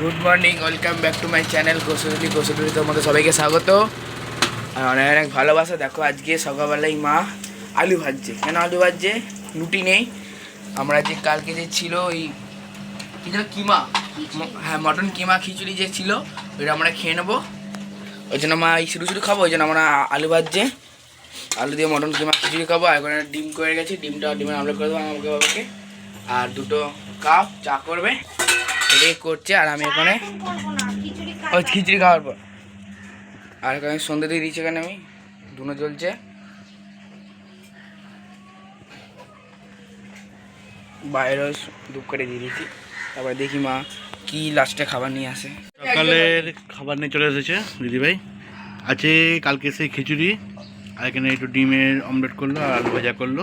Good morning welcome back to my channel কৌশলী কৌশলী তোমাদের সবাইকে স্বাগত। আর অনেক অনেক ভালোবাসা দেখো আজকে সকালবেলায় মা আলু ভাজছে। কেন আলু ভাজছে? রুটি নেই। আমরা যে কালকে যে ছিল ওই কি যেন কিমা হ্যাঁ মটন কিমা খিচুড়ি যে ছিল ওইটা আমরা খেয়ে নেব। ওই জন্য মা এই শুরু শুরু খাব ওই জন্য আমরা আলু ভাজছে। আলু দিয়ে মটন কিমা খিচুড়ি খাব আর এখানে ডিম করে গেছি ডিমটা ডিমের আমলেট করে দেবো আমাকে বাবাকে। আর দুটো কাপ চা করবে। এটাই করছে আর আমি এখানে ওই খিচুড়ি খাওয়ার পর। আর এখানে সন্ধ্যে দিয়ে দিয়েছি এখানে আমি, ধুনো জ্বলছে। বাইরেও করে দিয়ে দিয়েছি। তারপরে দেখি মা কি লাস্টে খাবার নিয়ে আসে। সকালের খাবার নিয়ে চলে এসেছে দিদিভাই। আছে কালকে সেই খিচুড়ি, আর এখানে একটু ডিমের অমলেট করল আর আলু ভাজা করল।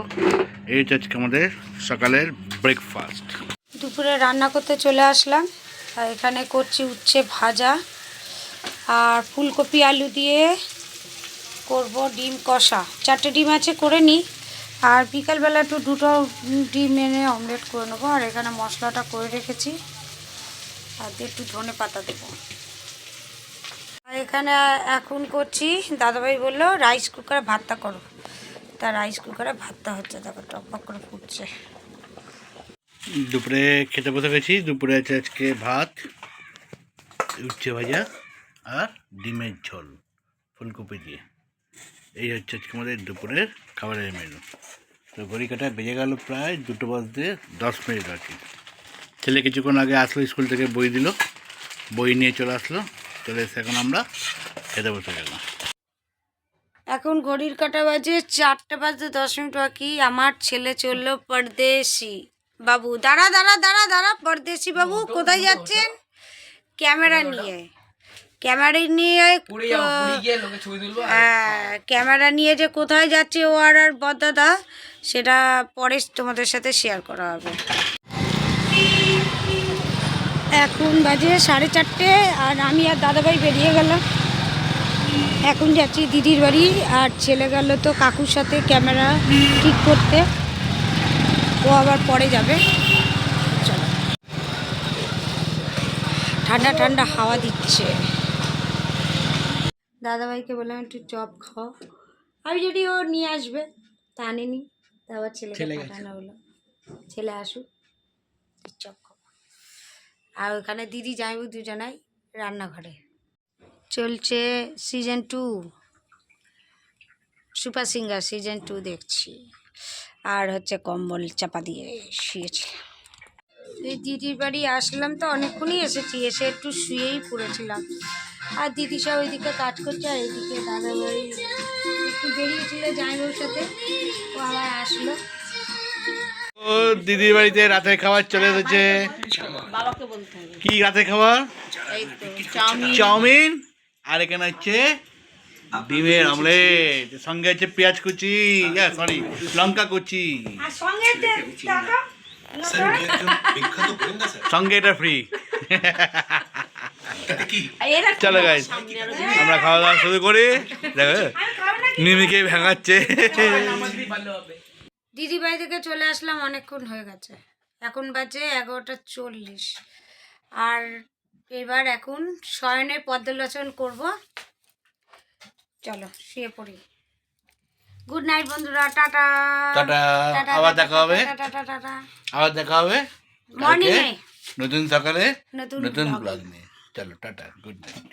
এই হচ্ছে আজকে আমাদের সকালের ব্রেকফাস্ট দুপুরে রান্না করতে চলে আসলাম। আর এখানে করছি উচ্ছে ভাজা। আর ফুলকপি আলু দিয়ে করব ডিম কষা। চারটে ডিম আছে, করে নিই। আর বিকালবেলা একটু দুটো ডিম এনে অমলেট করে নেব। আর এখানে মশলাটা করে রেখেছি। আর দিয়ে একটু ধনে পাতা দেবো। আর এখানে এখন করছি, দাদাভাই বলল রাইস কুকারে ভাতটা করো। তা রাইস কুকারে ভাতটা হচ্ছে। দেখো টকবক করে ফুটছে। দুপুরে খেতে বসে গেছি। দুপুরে আছে আজকে ভাত, উচ্ছে ভাজা আর ডিমের ঝোল, ফুলকপি দিয়ে। এই হচ্ছে আজকে আমাদের দুপুরের খাবারের মেনু তো ঘড়ি কাটা বেজে গেল প্রায় দুটো বাজতে দশ মিনিট আর কি। ছেলে কিছুক্ষণ আগে আসলো, স্কুল থেকে বই দিল, বই নিয়ে চলে আসলো। চলে এসে এখন আমরা খেতে বসে গেলাম। এখন ঘড়ির কাটা বাজে চারটে বাজতে দশ মিনিট বাকি। আমার ছেলে চলল পরদেশি। বাবু দাঁড়া দাঁড়া দাঁড়া দাঁড়া পরদেশি বাবু কোথায় যাচ্ছেন? ক্যামেরা নিয়ে। ক্যামেরা নিয়ে হ্যাঁ, ক্যামেরা নিয়ে যে কোথায় যাচ্ছে ও আর আর বদাদা সেটা পরে তোমাদের সাথে শেয়ার করা হবে। এখন বাজে সাড়ে চারটে আর আমি আর দাদাভাই বেরিয়ে গেলাম। এখন যাচ্ছি দিদির বাড়ি আর ছেলে গেল তো কাকুর সাথে ক্যামেরা ঠিক করতে। ও আবার পরে যাবে। চলো। ঠান্ডা ঠান্ডা হাওয়া দিচ্ছে। দাদাভাইকে বললাম একটু চপ খাও। আমি যদি ও নিয়ে আসবে তা আনেনি। তা আবার ছেলেকে। পাঠানো হলো। ছেলে আসুক চপ খাও। আর ওখানে দিদি যাইবু দুজনাই রান্নাঘরে। চলছে season two super singer season two দেখছি। আর হচ্ছে কম্বল চাপা দিয়ে শুয়েছি এই দিদির বাড়ি আসলাম তো অনেকক্ষণই এসেছি এসে একটু শুয়েই পড়েছিলাম। আর দিদি সব ওইদিকে কাজ করছে আর এইদিকে দাদা বাড়ি একটু বেরিয়েছিল জামাইবাবুর সাথে ও আবার আসলো। ও দিদির বাড়িতে রাতে খাবার চলে এসেছে। কি রাতে খাবার? চাউমিন। আর এখানে হচ্ছে ডিমের অমলেট সঙ্গে হচ্ছে পেঁয়াজ কুচি সরি লঙ্কা কুচি সঙ্গে সঙ্গে এটা ফ্রি চলো গাইজ আমরা খাওয়া দাওয়া শুরু করি দেখো মিমিকে ভেঙাচ্ছে দিদি বাড়ি থেকে চলে আসলাম অনেকক্ষণ হয়ে গেছে। এখন বাজে এগারোটা চল্লিশ। আর এবার এখন শয়নের পদ্মলোচন করব। চলো শুয়ে পড়ি। গুড নাইট বন্ধুরা টাটা। টাটা। আবার দেখা হবে। টাটা টাটা আবার দেখা হবে মর্নিং নতুন সকালে নতুন নতুন ব্লগ নিয়ে। চলো টাটা গুড নাইট